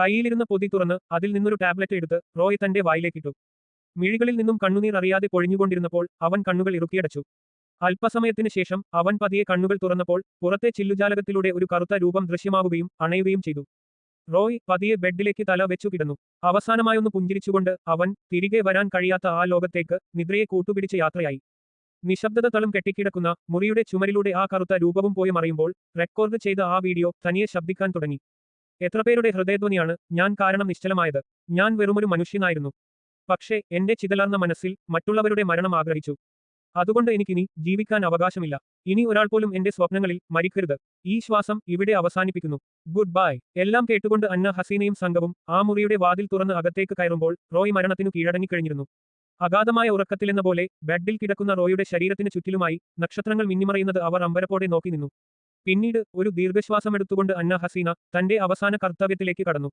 കൈയിലിരുന്ന പൊതി തുറന്ന് അതിൽ നിന്നൊരു ടാബ്ലറ്റ് എടുത്ത് റോയ് തന്റെ വായിലേക്കിട്ടു. മിഴികളിൽ നിന്നും കണ്ണുനീർ അറിയാതെ പൊഴിഞ്ഞുകൊണ്ടിരുന്നപ്പോൾ അവൻ കണ്ണുകൾ ഇറുക്കിയടച്ചു. അല്പസമയത്തിന് ശേഷം അവൻ പതിയെ കണ്ണുകൾ തുറന്നപ്പോൾ പുറത്തെ ചില്ലുജാലകത്തിലൂടെ ഒരു കറുത്ത രൂപം ദൃശ്യമാവുകയും അണയുകയും ചെയ്തു. റോയ് പതിയെ ബെഡിലേക്ക് തല വെച്ചു കിടന്നു. അവസാനമായൊന്ന് പുഞ്ചിരിച്ചുകൊണ്ട് അവൻ തിരികെ വരാൻ കഴിയാത്ത ആ ലോകത്തേക്ക് നിദ്രയെ കൂട്ടുപിടിച്ച യാത്രയായി. നിശബ്ദത തളം കെട്ടിക്കിടക്കുന്ന മുറിയുടെ ചുമരിലൂടെ ആ കറുത്ത രൂപവും പോയി മറിയുമ്പോൾ റെക്കോർഡ് ചെയ്ത ആ വീഡിയോ തനിയെ ശബ്ദിക്കാൻ തുടങ്ങി. എത്ര പേരുടെ ഹൃദയധ്വനിയാണ് ഞാൻ കാരണം നിശ്ചലമായത്. ഞാൻ വെറുമൊരു മനുഷ്യനായിരുന്നു. പക്ഷേ എന്റെ ചിതലാർന്ന മനസ്സിൽ മറ്റുള്ളവരുടെ മരണം ആഗ്രഹിച്ചു. അതുകൊണ്ട് എനിക്കിനി ജീവിക്കാൻ അവകാശമില്ല. ഇനി ഒരാൾ പോലും എന്റെ സ്വപ്നങ്ങളിൽ മരിക്കരുത് ഈ ശ്വാസം ഇവിടെ അവസാനിപ്പിക്കുന്നു. Goodbye. എല്ലാം കേട്ടുകൊണ്ട് അന്ന ഹസീനയും സംഘവും ആ മുറിയുടെ വാതിൽ തുറന്ന് അകത്തേക്ക് കയറുമ്പോൾ റോയ് മരണത്തിനു കീഴടങ്ങിക്കഴിഞ്ഞിരുന്നു. അഗാധമായ ഉറക്കത്തിലെന്ന പോലെ ബെഡിൽ കിടക്കുന്ന റോയുടെ ശരീരത്തിന് ചുറ്റിലുമായി നക്ഷത്രങ്ങൾ മിന്നിമറയുന്നത് അവർ അമ്പരപ്പോടെ നോക്കി നിന്നു. പിന്നീട് ഒരു ദീർഘശ്വാസമെടുത്തുകൊണ്ട് അന്ന ഹസീന തന്റെ അവസാന കർത്തവ്യത്തിലേക്ക് കടന്നു.